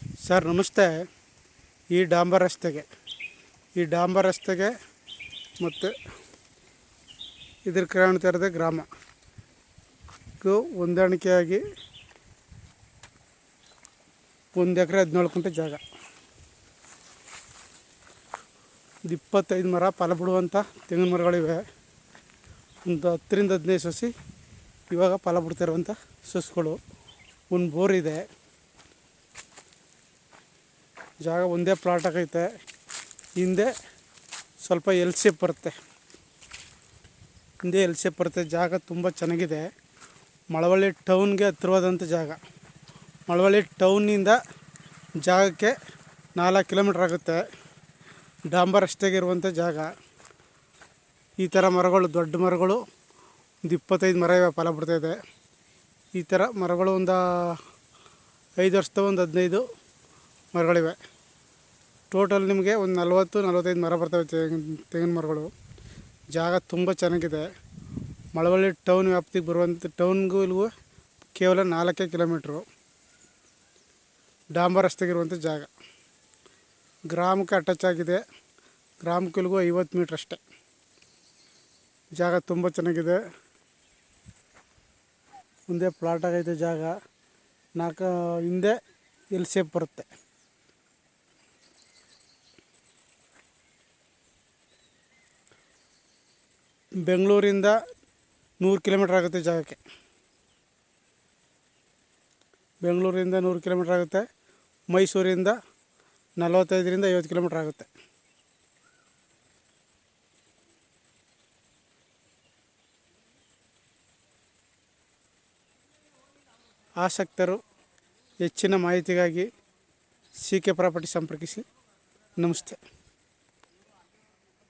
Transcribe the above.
Sir, ನಮಸ್ತೆ. ಈ ಡಾಂಬರ್ ರಸ್ತೆಗೆ, ಈ ಡಾಂಬರ್ ರಸ್ತೆಗೆ ಮತ್ತು ಇದ್ರ ಗ್ರಾಮ. ಇದು ಹೊಂದಾಣಿಕೆಯಾಗಿ ಒಂದು ಎಕರೆ ಹದಿನೇಳು ಕುಂಟೆ ಜಾಗ. ಒಂದು ಇಪ್ಪತ್ತೈದು ಮರ ಫಲ ಬಿಡುವಂಥ ತೆಂಗಿನ ಮರಗಳಿವೆ. ಒಂದು ಹತ್ತರಿಂದ ಹದಿನೈದು ಸಸಿ ಇವಾಗ ಫಲ ಬಿಡ್ತಿರುವಂಥ ಸಸಿಗಳು. ಒಂದು ಬೋರ್ ಇದೆ. ಜಾಗ ಒಂದೇ ಪ್ಲಾಟ್ ಆಗೈತೆ. ಹಿಂದೆ ಸ್ವಲ್ಪ ಎಲ್ ಶೇಪ್ ಬರುತ್ತೆ. ಹಿಂದೆ ಎಲ್ ಶೇಪ್ ಬರುತ್ತೆ. ಜಾಗ ತುಂಬ ಚೆನ್ನಾಗಿದೆ. ಮಳವಳ್ಳಿ ಟೌನ್ಗೆ ಹತ್ತಿರವಾದಂಥ ಜಾಗ. ಮಳವಳ್ಳಿ ಟೌನಿಂದ ಜಾಗಕ್ಕೆ ನಾಲ್ಕು ಕಿಲೋಮೀಟ್ರ್ ಆಗುತ್ತೆ. ಡಾಂಬರ್ ರಸ್ತೆಗೆ ಇರುವಂಥ ಜಾಗ. ಈ ಥರ ಮರಗಳು, ದೊಡ್ಡ ಮರಗಳು, ಒಂದು ಇಪ್ಪತ್ತೈದು ಮರ ಇವೆ, ಫಲ ಬಿಡ್ತಾಯಿದೆ ಈ ಥರ ಮರಗಳು ಒಂದು ಐದು ವರ್ಷದ ಒಂದು ಹದಿನೈದು ಮರಗಳಿವೆ. ಟೋಟಲ್ ನಿಮಗೆ ಒಂದು ನಲ್ವತ್ತು, ನಲ್ವತ್ತೈದು ಮರ ಬರ್ತವೆ ತೆಂಗಿನ ತೆಂಗಿನ ಮರಗಳು. ಜಾಗ ತುಂಬ ಚೆನ್ನಾಗಿದೆ. ಮಳವಳ್ಳಿ ಟೌನ್ ವ್ಯಾಪ್ತಿಗೆ ಬರುವಂಥ ಟೌನ್ಗೂ ಕೇವಲ ನಾಲ್ಕೇ ಕಿಲೋಮೀಟ್ರು. ಡಾಂಬರ್ ರಸ್ತೆಗಿರುವಂಥ ಜಾಗ. ಗ್ರಾಮಕ್ಕೆ ಅಟ್ಯಾಚ್ ಆಗಿದೆ. ಗ್ರಾಮಕ್ಕೆ ಇಲ್ಗೂ ಐವತ್ತು ಮೀಟ್ರ್ ಅಷ್ಟೇ. ಜಾಗ ತುಂಬ ಚೆನ್ನಾಗಿದೆ. ಮುಂದೆ ಪ್ಲಾಟ್ ಆಗೈತೆ ಜಾಗ. ನಾಲ್ಕು, ಹಿಂದೆ ಎಲ್ ಸೇಪ್ ಬರುತ್ತೆ. ಬೆಂಗಳೂರಿಂದ ನೂರು ಕಿಲೋಮೀಟ್ರ್ ಆಗುತ್ತೆ ಜಾಗಕ್ಕೆ. ಬೆಂಗಳೂರಿಂದ ನೂರು ಕಿಲೋಮೀಟ್ರ್ ಆಗುತ್ತೆ. ಮೈಸೂರಿಂದ ನಲವತ್ತೈದರಿಂದ ಐವತ್ತು ಕಿಲೋಮೀಟ್ರ್ ಆಗುತ್ತೆ. ಆಸಕ್ತರು ಹೆಚ್ಚಿನ ಮಾಹಿತಿಗಾಗಿ ಸಿ ಕೆ ಪ್ರಾಪರ್ಟಿ ಸಂಪರ್ಕಿಸಿ. ನಮಸ್ತೆ.